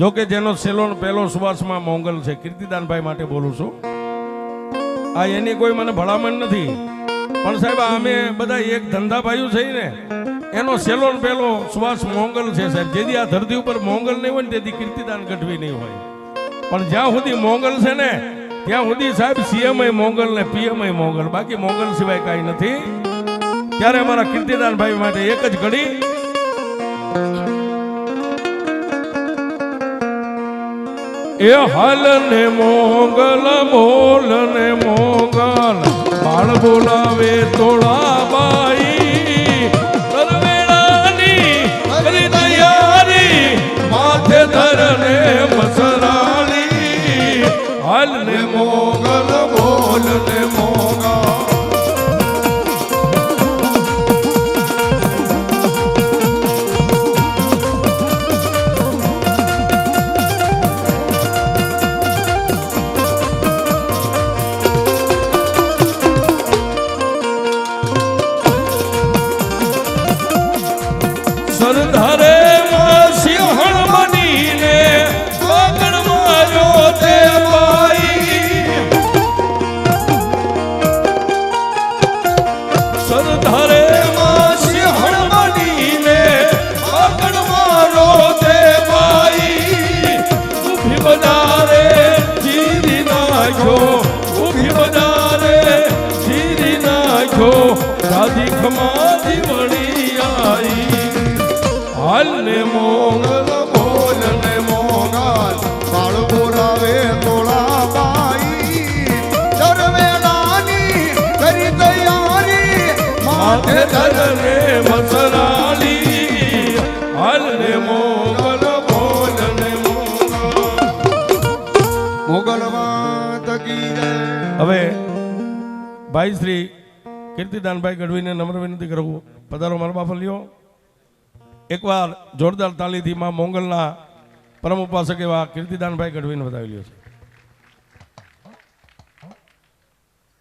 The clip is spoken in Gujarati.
જો કે જેનો સેલોન પહેલો સુવાસમાં મોંગલ છે. કીર્તિદાનભાઈ માટે બોલું છું. આ એની કોઈ મને ભલામણ નથી. પણ સાહેબ અમે બધા એક ધંધાભાઈઓ છે ને, એનો સેલોન પહેલો સુવાસ મોંગલ છે, સાહેબ. જેથી આ ધરતી ઉપર મોંગલ નહીં હોય ને, તેથી કીર્તિદાન ગઢવી નહીં હોય. પણ જ્યાં સુધી મોંગલ છે ને, ત્યાં સુધી સાહેબ સીએમ મોંગલ ને પીએમ મોંગલ બાકી મોંગલ સિવાય કાંઈ નથી. ત્યારે અમારા કીર્તિદાનભાઈ માટે એક જ ઘડી એ હલ ને મોગલ બોલ ને મોગલ. બાળ બોલાવે તોળા બાઈ દરવેળાની કરી તૈયારી, માથે ધરને મસરાળી હાલ ને મોગલ બોલ ને મોગલ. સરદારે માં સિંહણ બનીને આગળ માર્યો તે બાઈ સરદારે માં સિંહણ બનીને આગળ માર્યો તે બાઈ ઊભી બજારે ચીરી નાખ્યો આઈ. હવે ભાઈ શ્રી કીર્તિદાનભાઈ ગઢવીને નમ્ર વિનંતી કરું પધારો મારા બાપા લ્યો એકવાર જોરદાર તાલીથી માં મોંગલના પરમ ઉપાસક એવા કીર્તિદાનભાઈ ગઢવીને બતાવી લ્યો છે.